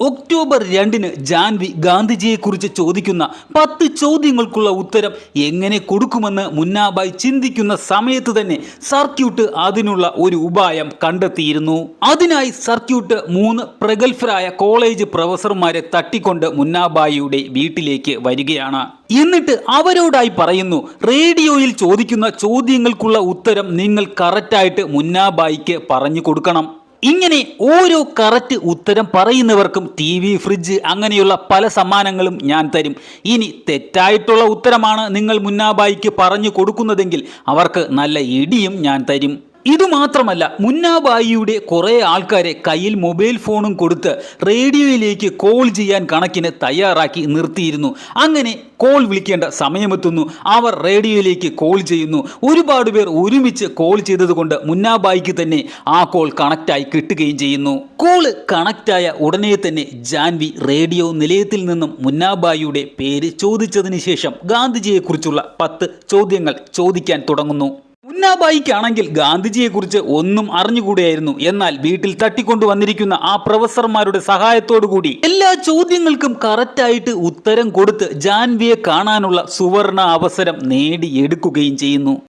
October രണ്ടിന് ജാൻവി ഗാന്ധിജിയെക്കുറിച്ച് ചോദിക്കുന്ന പത്ത് ചോദ്യങ്ങൾക്കുള്ള ഉത്തരം എങ്ങനെ കൊടുക്കുമെന്ന് മുന്നാബായി ചിന്തിക്കുന്ന സമയത്ത് തന്നെ സർക്യൂട്ട് അതിനുള്ള ഒരു ഉപായം കണ്ടെത്തിയിരുന്നു. അതിനായി സർക്യൂട്ട് മൂന്ന് പ്രഗത്ഭരായ കോളേജ് പ്രൊഫസർമാരെ തട്ടിക്കൊണ്ട് മുന്നാബായിയുടെ വീട്ടിലേക്ക് വരികയാണ്. എന്നിട്ട് അവരോടായി പറയുന്നു റേഡിയോയിൽ ചോദിക്കുന്ന ചോദ്യങ്ങൾക്കുള്ള ഉത്തരം നിങ്ങൾ കറക്റ്റായിട്ട് മുന്നാബായിക്ക് പറഞ്ഞു കൊടുക്കണം. ഇങ്ങനെ ഓരോ കറക്റ്റ് ഉത്തരം പറയുന്നവർക്കും ടി വി ഫ്രിഡ്ജ് അങ്ങനെയുള്ള പല സമ്മാനങ്ങളും ഞാൻ തരും. ഇനി തെറ്റായിട്ടുള്ള ഉത്തരമാണ് നിങ്ങൾ മുന്നാബായിക്ക് പറഞ്ഞു കൊടുക്കുന്നതെങ്കിൽ അവർക്ക് നല്ല ഇടിയും ഞാൻ തരും. ഇതുമാത്രമല്ല മുന്നാബായിയുടെ കുറേ ആൾക്കാരെ കയ്യിൽ മൊബൈൽ ഫോണും കൊടുത്ത് റേഡിയോയിലേക്ക് കോൾ ചെയ്യാൻ കണക്കിന് തയ്യാറാക്കി നിർത്തിയിരുന്നു. അങ്ങനെ കോൾ വിളിക്കേണ്ട സമയമെത്തുന്നു. അവർ റേഡിയോയിലേക്ക് കോൾ ചെയ്യുന്നു. ഒരുപാട് പേർ ഒരുമിച്ച് കോൾ ചെയ്തതുകൊണ്ട് മുന്നാബായിക്ക് തന്നെ ആ കോൾ കണക്റ്റായി കിട്ടുകയും ചെയ്യുന്നു. കോൾ കണക്റ്റായ ഉടനെ തന്നെ ജാൻവി റേഡിയോ നിലയത്തിൽ നിന്നും മുന്നാബായിയുടെ പേര് ചോദിച്ചതിന് ശേഷം ഗാന്ധിജിയെക്കുറിച്ചുള്ള പത്ത് ചോദ്യങ്ങൾ ചോദിക്കാൻ തുടങ്ങുന്നു. മുന്നാബായിക്കാണെങ്കിൽ ഗാന്ധിജിയെക്കുറിച്ച് ഒന്നും അറിഞ്ഞുകൂടിയായിരുന്നു. എന്നാൽ വീട്ടിൽ തട്ടിക്കൊണ്ടുവന്നിരിക്കുന്ന ആ പ്രൊഫസർമാരുടെ കൂടി എല്ലാ ചോദ്യങ്ങൾക്കും കറക്റ്റായിട്ട് ഉത്തരം കൊടുത്ത് ജാൻവിയെ കാണാനുള്ള സുവർണ അവസരം നേടിയെടുക്കുകയും ചെയ്യുന്നു.